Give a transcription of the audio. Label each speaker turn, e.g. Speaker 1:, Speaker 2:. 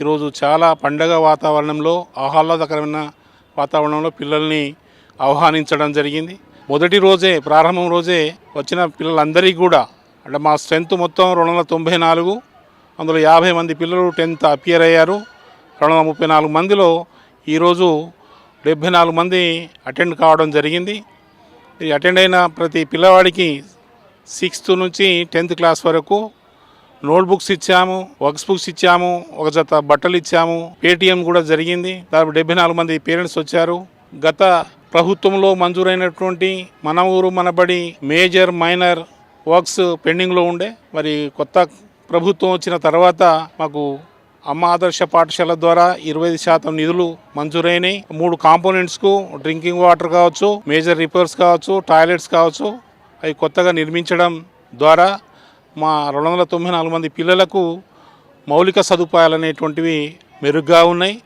Speaker 1: ఈరోజు చాలా పండగ వాతావరణంలో ఆహ్లాదకరమైన వాతావరణంలో పిల్లల్ని ఆహ్వానించడం జరిగింది. మొదటి రోజే ప్రారంభం రోజే వచ్చిన పిల్లలందరికీ కూడా అంటే మా స్ట్రెంత్ మొత్తం రెండు వందల తొంభై నాలుగు అందులో యాభై మంది పిల్లలు టెన్త్ అపియర్ అయ్యారు. రెండు వందల ముప్పై నాలుగు మందిలో ఈరోజు డెబ్భై నాలుగు మంది అటెండ్ కావడం జరిగింది. అటెండ్ అయిన ప్రతి పిల్లవాడికి సిక్స్త్ నుంచి టెన్త్ క్లాస్ వరకు నోట్ బుక్స్ ఇచ్చాము వర్క్స్ బుక్స్ ఇచ్చాము ఒక జత బట్టలు ఇచ్చాము. పేటీఎం కూడా జరిగింది. దాదాపు డెబ్బై నాలుగు మంది పేరెంట్స్ వచ్చారు. గత ప్రభుత్వంలో మంజూరైనటువంటి మన ఊరు మనబడి మేజర్ మైనర్ వర్క్స్ పెండింగ్లో ఉండే. మరి కొత్త ప్రభుత్వం వచ్చిన తర్వాత మాకు అమ్మ ఆదర్శ పాఠశాల ద్వారా ఇరవై శాతం నిధులు మంజూరైనాయి. మూడు కాంపోనెంట్స్కు డ్రింకింగ్ వాటర్ కావచ్చు మేజర్ రిపేర్స్ కావచ్చు టాయిలెట్స్ కావచ్చు అవి కొత్తగా నిర్మించడం ద్వారా మా రెండు వందల తొంభై నాలుగు మంది పిల్లలకు మౌలిక సదుపాయాలు అనేటువంటివి మెరుగ్గా ఉన్నాయి.